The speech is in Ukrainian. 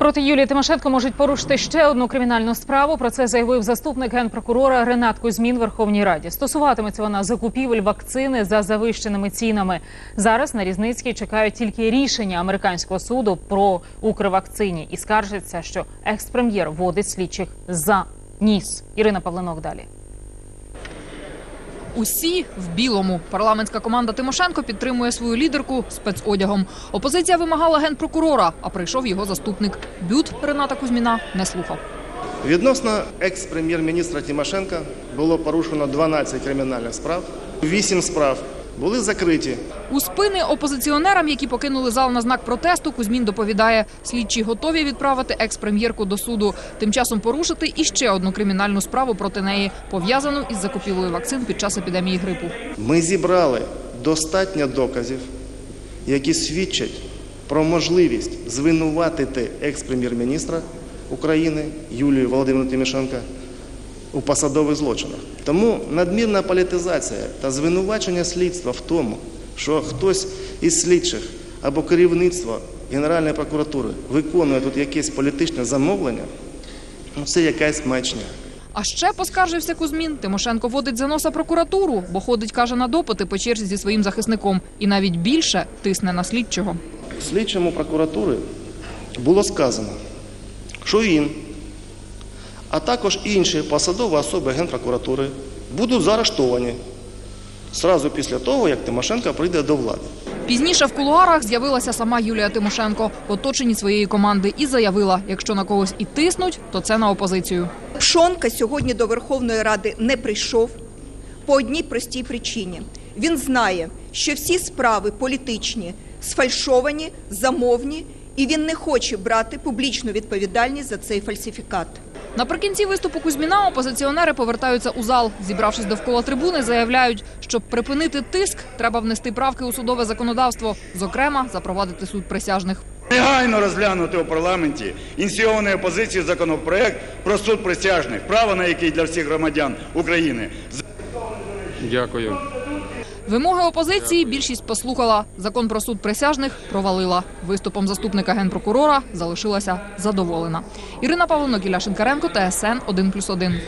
Проти Юлії Тимошенко можуть порушити ще одну кримінальну справу. Про це заявив заступник генпрокурора Ренат Кузьмін Верховній Раді. Стосуватиметься вона закупівель вакцини за завищеними цінами. Зараз на Різницькій чекають тільки рішення американського суду про Укрвакцині і скаржиться, що екс-прем'єр водить слідчих за ніс. Ірина Павленок далі. Усі в білому. Парламентська команда Тимошенко підтримує свою лідерку спецодягом. Опозиція вимагала генпрокурора, а прийшов його заступник. Бют Рената Кузьміна не слухав. Відносно екс-прем'єр-міністра Тимошенка було порушено 12 кримінальних справ. 8 справ були закриті. У спини опозиціонерам, які покинули зал на знак протесту, Кузьмін доповідає, слідчі готові відправити екс-прем'єрку до суду. Тим часом порушити іще одну кримінальну справу проти неї, пов'язану із закупівлею вакцин під час епідемії грипу. Ми зібрали достатньо доказів, які свідчать про можливість звинуватити екс-прем'єр-міністра України Юлію Володимирівну Тимошенко у посадових злочинах. Тому надмірна політизація та звинувачення слідства в тому, що хтось із слідчих або керівництво Генеральної прокуратури виконує тут якесь політичне замовлення, ну це якась маячня. А ще поскаржився Кузьмін. Тимошенко водить за носа прокуратуру, бо ходить, каже, на допити по черзі зі своїм захисником. І навіть більше тисне на слідчого. слідчому прокуратури було сказано, що він, а також інші посадові особи Генпрокуратури будуть заарештовані зразу після того, як Тимошенко прийде до влади. Пізніше в кулуарах з'явилася сама Юлія Тимошенко в оточенні своєї команди і заявила, якщо на когось і тиснуть, то це на опозицію. Пшонка сьогодні до Верховної Ради не прийшов по одній простій причині. Він знає, що всі справи політичні сфальшовані, замовні, і він не хоче брати публічну відповідальність за цей фальсифікат. Наприкінці виступу Кузьміна опозиціонери повертаються у зал. Зібравшись довкола трибуни, заявляють, щоб припинити тиск, треба внести правки у судове законодавство, зокрема, запровадити суд присяжних. Негайно розглянути у парламенті ініційований опозицією законопроект про суд присяжних, право на який для всіх громадян України Дякую. Вимоги опозиції більшість послухала. Закон про суд присяжних провалила. Виступом заступника генпрокурора залишилася задоволена. Ірина Павленок, Ілля Шинкаренко, ТСН 1+,1.